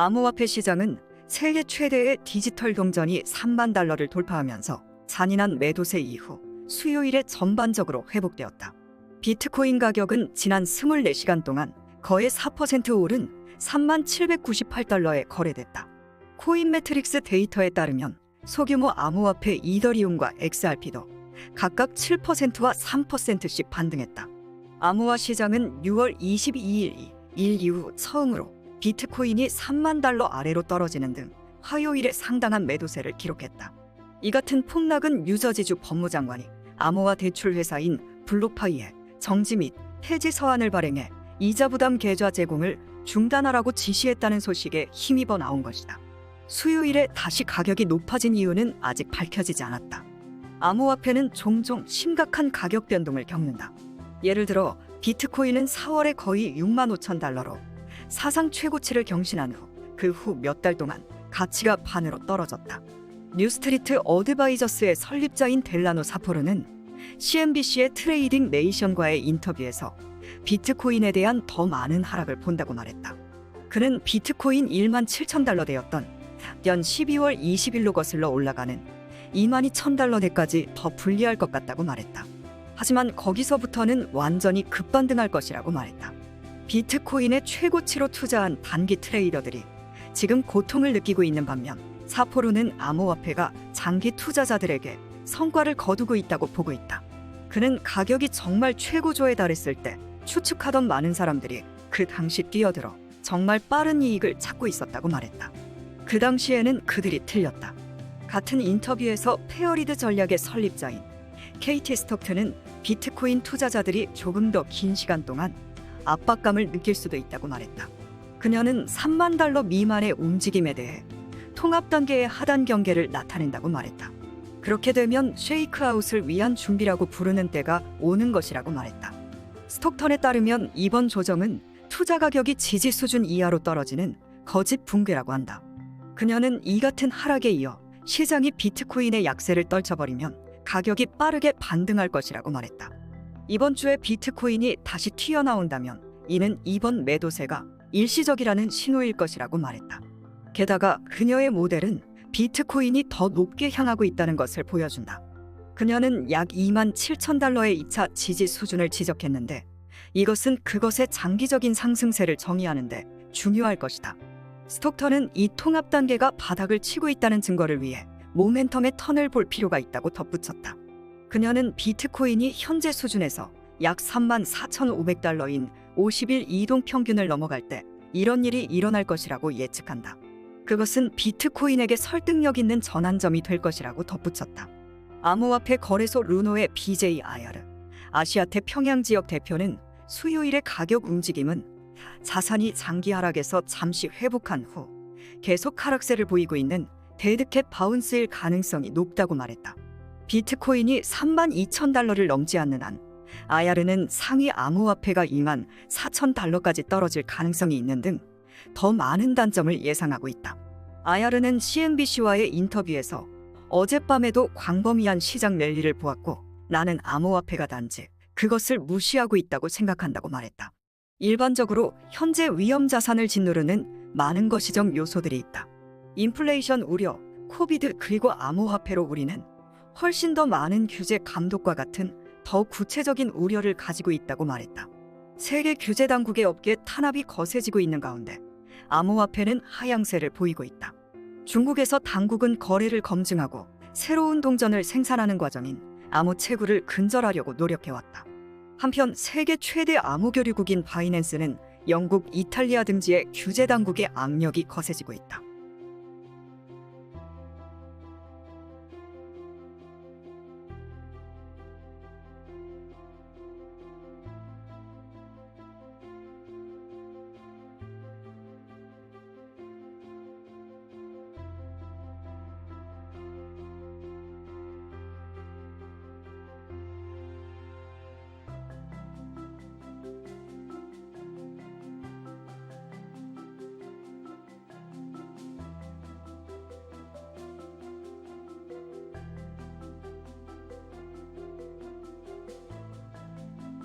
암호화폐 시장은 세계 최대의 디지털 동전이 3만 달러를 돌파하면서 잔인한 매도세 이후 수요일에 전반적으로 회복되었다. 비트코인 가격은 지난 24시간 동안 거의 4% 오른 3만 798달러에 거래됐다. 코인 매트릭스 데이터에 따르면 소규모 암호화폐 이더리움과 XRP도 각각 7%와 3%씩 반등했다. 암호화 시장은 6월 22일 일 이후 처음으로 비트코인이 3만 달러 아래로 떨어지는 등 화요일에 상당한 매도세를 기록했다. 이 같은 폭락은 유저지주 법무장관이 암호화 대출 회사인 블록파이에 정지 및 폐지 서한을 발행해 이자 부담 계좌 제공을 중단하라고 지시했다는 소식에 힘입어 나온 것이다. 수요일에 다시 가격이 높아진 이유는 아직 밝혀지지 않았다. 암호화폐는 종종 심각한 가격 변동을 겪는다. 예를 들어 비트코인은 4월에 거의 6만 5천 달러로 사상 최고치를 경신한 후 그 후 몇 달 동안 가치가 반으로 떨어졌다. 뉴스트리트 어드바이저스의 설립자인 델라노 사포르는 CNBC의 트레이딩 네이션과의 인터뷰에서 비트코인에 대한 더 많은 하락을 본다고 말했다. 그는 비트코인 1만 7천 달러대였던 연 12월 20일로 거슬러 올라가는 2만 2천 달러대까지 더 불리할 것 같다고 말했다. 하지만 거기서부터는 완전히 급반등할 것이라고 말했다. 비트코인의 최고치로 투자한 단기 트레이더들이 지금 고통을 느끼고 있는 반면 사포로는 암호화폐가 장기 투자자들에게 성과를 거두고 있다고 보고 있다. 그는 가격이 정말 최고조에 달했을 때 추측하던 많은 사람들이 그 당시 뛰어들어 정말 빠른 이익을 찾고 있었다고 말했다. 그 당시에는 그들이 틀렸다. 같은 인터뷰에서 페어리드 전략의 설립자인 KT 스톡트는 비트코인 투자자들이 조금 더 긴 시간 동안 압박감을 느낄 수도 있다고 말했다. 그녀는 3만 달러 미만의 움직임에 대해 통합 단계의 하단 경계를 나타낸다고 말했다. 그렇게 되면 쉐이크아웃을 위한 준비라고 부르는 때가 오는 것이라고 말했다. 스톡턴에 따르면 이번 조정은 투자 가격이 지지 수준 이하로 떨어지는 거짓 붕괴라고 한다. 그녀는 이 같은 하락에 이어 시장이 비트코인의 약세를 떨쳐버리면 가격이 빠르게 반등할 것이라고 말했다. 이번 주에 비트코인이 다시 튀어나온다면 이는 이번 매도세가 일시적이라는 신호일 것이라고 말했다. 게다가 그녀의 모델은 비트코인이 더 높게 향하고 있다는 것을 보여준다. 그녀는 약 2만 7천 달러의 2차 지지 수준을 지적했는데 이것은 그것의 장기적인 상승세를 정의하는데 중요할 것이다. 스톡턴은 이 통합 단계가 바닥을 치고 있다는 증거를 위해 모멘텀의 턴을 볼 필요가 있다고 덧붙였다. 그녀는 비트코인이 현재 수준에서 약 3만 4,500달러인 50일 이동 평균을 넘어갈 때 이런 일이 일어날 것이라고 예측한다. 그것은 비트코인에게 설득력 있는 전환점이 될 것이라고 덧붙였다. 암호화폐 거래소 루노의 BJ 아야르, 아시아 태 평양 지역 대표는 수요일의 가격 움직임은 자산이 장기 하락에서 잠시 회복한 후 계속 하락세를 보이고 있는 데드캣 바운스일 가능성이 높다고 말했다. 비트코인이 3만 2천 달러를 넘지 않는 한 아야르는 상위 암호화폐가 2만 4천 달러까지 떨어질 가능성이 있는 등 더 많은 단점을 예상하고 있다. 아야르는 CNBC와의 인터뷰에서 어젯밤에도 광범위한 시장 랠리를 보았고 나는 암호화폐가 단지 그것을 무시하고 있다고 생각한다고 말했다. 일반적으로 현재 위험 자산을 짓누르는 많은 것이정 요소들이 있다. 인플레이션 우려, 코비드 그리고 암호화폐로 우리는 훨씬 더 많은 규제 감독과 같은 더 구체적인 우려를 가지고 있다고 말했다. 세계 규제 당국의 업계 탄압이 거세지고 있는 가운데 암호화폐는 하향세를 보이고 있다. 중국에서 당국은 거래를 검증하고 새로운 동전을 생산하는 과정인 암호 채굴을 근절하려고 노력해왔다. 한편 세계 최대 암호 교류국인 바이낸스는 영국, 이탈리아 등지의 규제 당국의 압력이 거세지고 있다.